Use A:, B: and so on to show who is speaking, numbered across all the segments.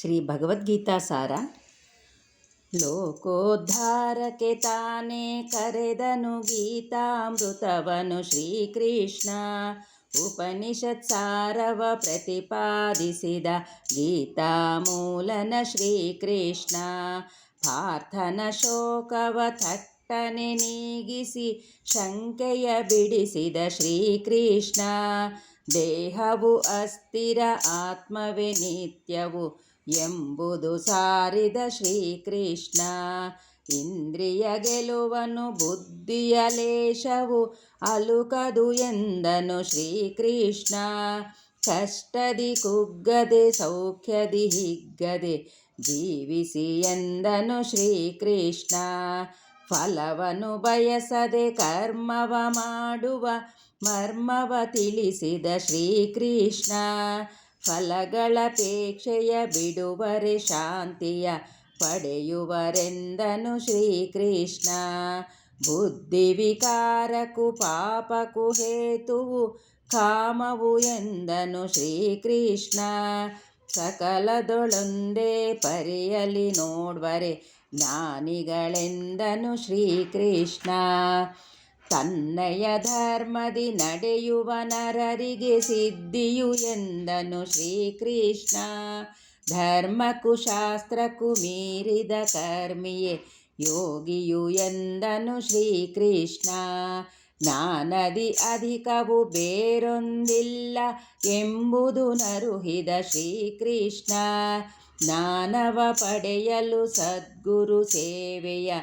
A: ಶ್ರೀ ಭಗವದ್ಗೀತಾ ಸಾರ. ಲೋಕೋದ್ಧಾರಕ್ಕೆ ತಾನೇ ಕರೆದನು ಗೀತಾಮೃತವನು ಶ್ರೀಕೃಷ್ಣ. ಉಪನಿಷತ್ ಸಾರವ ಪ್ರತಿಪಾದಿಸಿದ ಗೀತಾ ಮೂಲನ ಶ್ರೀಕೃಷ್ಣ. ಪಾರ್ಥನ ಶೋಕವ ಥಟ್ಟನೆ ನೀಗಿಸಿ ಶಂಕೆಯ ಬಿಡಿಸಿದ ಶ್ರೀಕೃಷ್ಣ. ದೇಹವು ಅಸ್ಥಿರ ಆತ್ಮವೇ ನಿತ್ಯವು ಎಂಬುದು ಸಾರಿದ ಶ್ರೀಕೃಷ್ಣ. ಇಂದ್ರಿಯ ಗೆಲುವನು ಬುದ್ಧಿಯ ಲೇಷವು ಅಲುಕದು ಎಂದನು ಶ್ರೀಕೃಷ್ಣ. ಕಷ್ಟದಿ ಕುಗ್ಗದೆ ಸೌಖ್ಯದಿ ಹಿಗ್ಗದೆ ಜೀವಿಸಿ ಎಂದನು ಶ್ರೀಕೃಷ್ಣ. ಫಲವನು ಬಯಸದೆ ಕರ್ಮವ ಮಾಡುವ ಮರ್ಮವ ತಿಳಿಸಿದ ಶ್ರೀಕೃಷ್ಣ. ಫಲಗಳಪೇಕ್ಷೆಯ ಬಿಡುವರೆ ಶಾಂತಿಯ ಪಡೆಯುವರೆಂದನು ಶ್ರೀಕೃಷ್ಣ. ಬುದ್ಧಿವಿಕಾರಕು ಪಾಪಕು ಹೇತುವು ಕಾಮವು ಎಂದನು ಶ್ರೀಕೃಷ್ಣ. ಸಕಲದೊಳೊಂದೇ ಪರಿಯಲಿ ನೋಡ್ವರೆ ಜ್ಞಾನಿಗಳೆಂದನು ಶ್ರೀಕೃಷ್ಣ. ತನ್ನಯ ಧರ್ಮದಿ ನಡೆಯುವ ನರರಿಗೆ ಸಿದ್ಧಿಯು ಎಂದನು ಶ್ರೀಕೃಷ್ಣ. ಧರ್ಮಕು ಶಾಸ್ತ್ರಕು ಮೀರಿದ ಕರ್ಮಿಯೇ ಯೋಗಿಯು ಎಂದನು ಶ್ರೀಕೃಷ್ಣ. ಜ್ಞಾನದಿ ಅಧಿಕವು ಬೇರೊಂದಿಲ್ಲ ಎಂಬುದು ನರುಹಿದ ಶ್ರೀಕೃಷ್ಣ. ಜ್ಞಾನವ ಪಡೆಯಲು ಸದ್ಗುರು ಸೇವೆಯ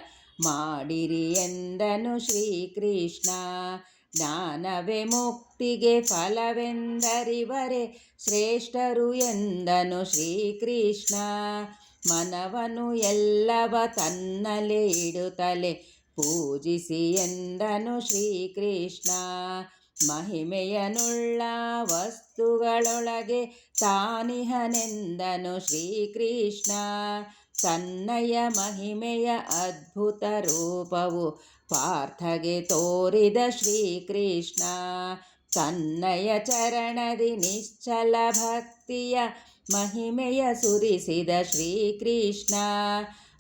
A: ಮಾಡಿರಿ ಎಂದನು ಶ್ರೀಕೃಷ್ಣ. ಜ್ಞಾನವೇ ಮುಕ್ತಿಗೆ ಫಲವೆಂದರಿವರೆ ಶ್ರೇಷ್ಠರು ಎಂದನು ಶ್ರೀಕೃಷ್ಣ. ಮನವನು ಎಲ್ಲವ ತನ್ನಲೆ ಇಡುತ್ತಲೆ ಪೂಜಿಸಿ ಎಂದನು ಶ್ರೀಕೃಷ್ಣ. ಮಹಿಮೆಯನುಳ್ಳ ವಸ್ತುಗಳೊಳಗೆ ತಾನಿಹನೆಂದನು ಶ್ರೀಕೃಷ್ಣ. ತನ್ನಯ ಮಹಿಮೆಯ ಅದ್ಭುತ ರೂಪವು ಪಾರ್ಥಗೆ ತೋರಿದ ಶ್ರೀಕೃಷ್ಣ. ತನ್ನಯ ಚರಣದಿ ನಿಶ್ಚಲ ಭಕ್ತಿಯ ಮಹಿಮೆಯ ಸುರಿಸಿದ ಶ್ರೀಕೃಷ್ಣ.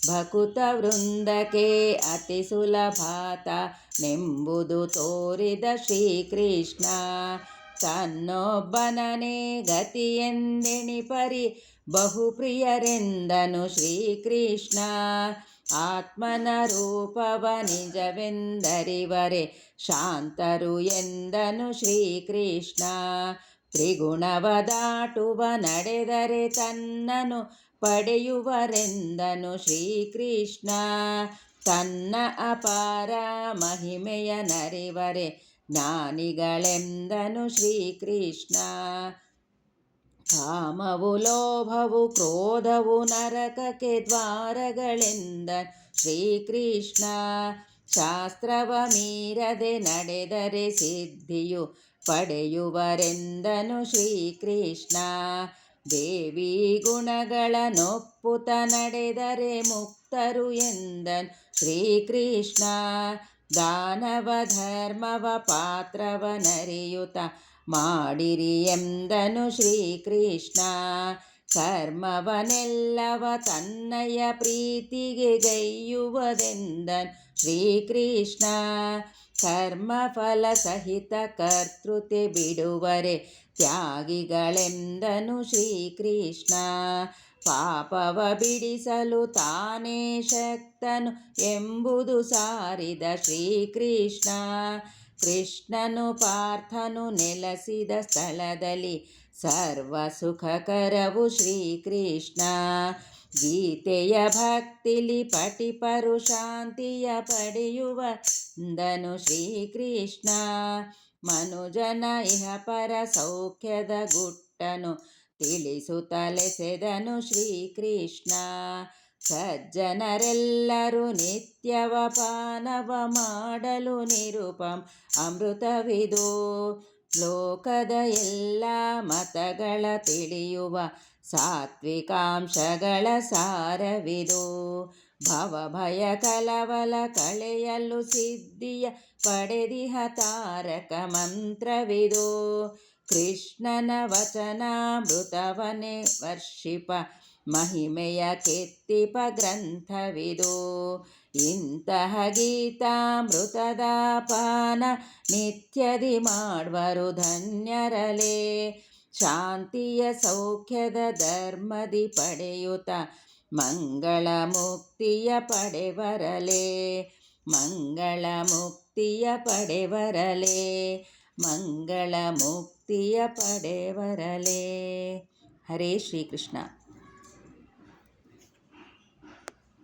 A: ಭಕುತ ವೃಂದಕ್ಕೆ ಅತಿ ಸುಲಭಾತ ನೆಂಬುದು ತೋರಿದ ಶ್ರೀಕೃಷ್ಣ. ತನ್ನೊಬ್ಬನೇ ಗತಿಯೆಂದೆಣಿ ಪರಿ ಬಹುಪ್ರಿಯರೆಂದನು ಶ್ರೀಕೃಷ್ಣ. ಆತ್ಮನ ರೂಪವ ನಿಜವೆಂದರಿವರೆ ಶಾಂತರು ಎಂದನು ಶ್ರೀಕೃಷ್ಣ. ತ್ರಿಗುಣವ ದಾಟುವ ನಡೆದರೆ ತನ್ನನು ಪಡೆಯುವರೆಂದನು ಶ್ರೀಕೃಷ್ಣ. ತನ್ನ ಅಪಾರ ಮಹಿಮೆಯ ನರಿವರೆ ಜ್ಞಾನಿಗಳೆಂದನು ಶ್ರೀಕೃಷ್ಣ. ಕಾಮವು, ಲೋಭವು, ಕ್ರೋಧವು, ನರಕಕ್ಕೆ ದ್ವಾರಗಳೆಂದ ಶ್ರೀಕೃಷ್ಣ. ಶಾಸ್ತ್ರವ ಮೀರದೆ ನಡೆದರೆ ಸಿದ್ಧಿಯು ಪಡೆಯುವರೆಂದನು ಶ್ರೀಕೃಷ್ಣ. ದೇವಿ ಗುಣಗಳ ನೊಪ್ಪುತ ನಡೆದರೆ ಮುಕ್ತರು ಎಂದನ್ ಶ್ರೀಕೃಷ್ಣ. ದಾನವ ಧರ್ಮವ ಪಾತ್ರವ ನರಿಯುತ ಮಾಡಿರಿ ಎಂದನು ಶ್ರೀಕೃಷ್ಣ. ಕರ್ಮವನೆಲ್ಲವ ತನ್ನಯ ಪ್ರೀತಿಗೆ ಗೈಯುವುದೆಂದನ್ ಶ್ರೀಕೃಷ್ಣ. ಕರ್ಮಫಲ ಸಹಿತ ಕರ್ತೃತಿ ಬಿಡುವರೆ. ತ್ಯಾಗಿಗಳೆಂದನು ಶ್ರೀಕೃಷ್ಣ. ಪಾಪವ ಬಿಡಿಸಲು ತಾನೇ ಶಕ್ತನು ಎಂಬುದು ಸಾರಿದ ಶ್ರೀಕೃಷ್ಣ. ಕೃಷ್ಣನು ಪಾರ್ಥನು ನೆಲೆಸಿದ ಸ್ಥಳದಲ್ಲಿ. ಸರ್ವ ಸುಖಕರವು ಶ್ರೀಕೃಷ್ಣ. ಗೀತೆಯ ಭಕ್ತಿಲಿ ಪಟಿಪರು ಶಾಂತಿಯ ಪಡೆಯುವ ಧನು ಶ್ರೀಕೃಷ್ಣ. ಮನುಜನ ಇಹ ಪರ ಸೌಖ್ಯದ ಗುಟ್ಟನು ತಿಳಿಸುತ್ತಲೆಸೆದನು ಶ್ರೀಕೃಷ್ಣ. ಸಜ್ಜನರೆಲ್ಲರೂ ನಿತ್ಯವ ಪಾನವ ಮಾಡಲು ನಿರುಪಂ ಅಮೃತವಿದು. ಲೋಕದ ಎಲ್ಲ ಮತಗಳ ತಿಳಿಯುವ ಸಾತ್ವಿಕಾಂಶಗಳ ಸಾರವಿದು. ಭವಭಯ ಕಲವಲ ಕಳೆಯಲು ಸಿದ್ಧಿಯ ಪಡೆದಿಹ ತಾರಕ ಮಂತ್ರವಿದು. ಕೃಷ್ಣನ ವಚನಾಮೃತವನೇ ವರ್ಷಿಪ ಮಹಿಮೆಯ ಕೆತ್ತಿಪ ಗ್ರಂಥವಿದು ಇಂತಹ ಗೀತಾಮೃತದ ಪಾನ ನಿತ್ಯದಿ ಮಾಡುವರು ಧನ್ಯರಲೇ. ಶಾಂತಿಯ ಸೌಖ್ಯದ ಧರ್ಮದಿ ಪಡೆಯುತ ಮಂಗಳ ಮುಕ್ತಿಯ ಪಡೆವರಲೇ. ಮಂಗಳ ಮುಕ್ತಿಯ ಪಡೆವರಲೇ. ಮಂಗಳ ಮುಕ್ತಿಯ ಪಡೆವರಲೇ. ಹರೇ ಶ್ರೀಕೃಷ್ಣ.